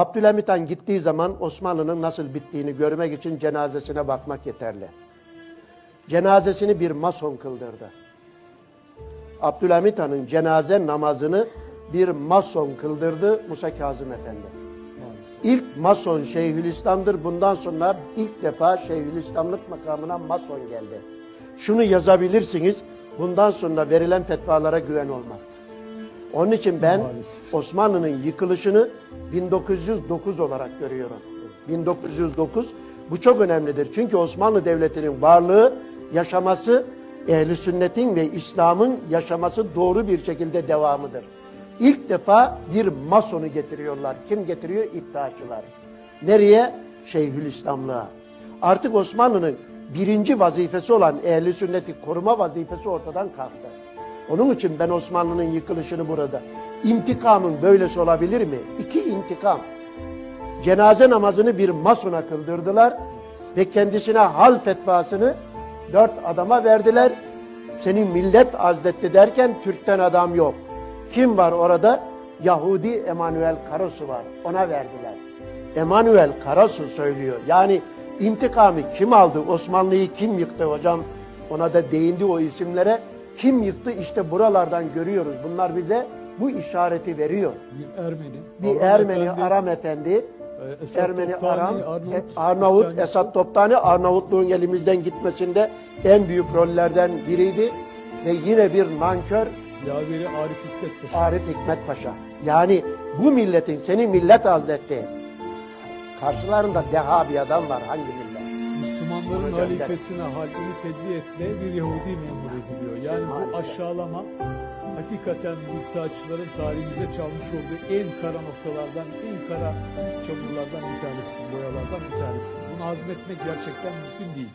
Abdülhamit Han gittiği zaman Osmanlı'nın nasıl bittiğini görmek için cenazesine bakmak yeterli. Cenazesini bir mason kıldırdı. Abdülhamit Han'ın cenaze namazını bir mason kıldırdı Musa Kazım Efendi. İlk mason Şeyhülislam'dır. Bundan sonra ilk defa Şeyhülislamlık makamına mason geldi. Şunu yazabilirsiniz. Bundan sonra verilen fetvalara güven olmaz. Onun için ben. Osmanlı'nın yıkılışını 1909 olarak görüyorum. 1909 bu çok önemlidir. Çünkü Osmanlı Devleti'nin varlığı, yaşaması, ehli sünnetin ve İslam'ın yaşaması doğru bir şekilde devamıdır. İlk defa bir masonu getiriyorlar. Kim getiriyor? İddiaçılar. Nereye? Şeyhülislamlığa. Artık Osmanlı'nın birinci vazifesi olan ehli sünneti koruma vazifesi ortadan kalktı. Onun için ben Osmanlı'nın yıkılışını burada. İntikamın böylesi olabilir mi? İki intikam. Cenaze namazını bir masona kıldırdılar ve kendisine hal fetvasını dört adama verdiler. Senin millet azletti derken Türk'ten adam yok. Kim var orada? Yahudi Emanuel Karasu var. Ona verdiler. Emanuel Karasu söylüyor. Yani intikamı kim aldı? Osmanlı'yı kim yıktı hocam? Ona da değindi o isimlere. Kim yıktı? İşte buralardan görüyoruz. Bunlar bize bu işareti veriyor. Bir Ermeni. Bir Aram Ermeni Efendi, Aram Efendi, e, Esat Ermeni Toptani, Aram, Arnavut, e, Arnavut, isyancısı. Esat Toptani Arnavutluğun elimizden gitmesinde en büyük rollerden biriydi. Ve yine bir nankör Yaveri Arif Hikmet Paşa. Arif Hikmet Paşa. Yani bu milletin seni millet azletti. Karşılarında deha bir adam var hangi millet? Müslümanların halifesine halini tebliğ etmeye bir Yahudi memur ediliyor. Yani bu aşağılama hakikaten iddiaçıların tarihimize çalmış olduğu en kara noktalardan, en kara çamurlardan bir tanesidir, boyalardan bir tanesidir. Bunu hazmetmek gerçekten mümkün değil.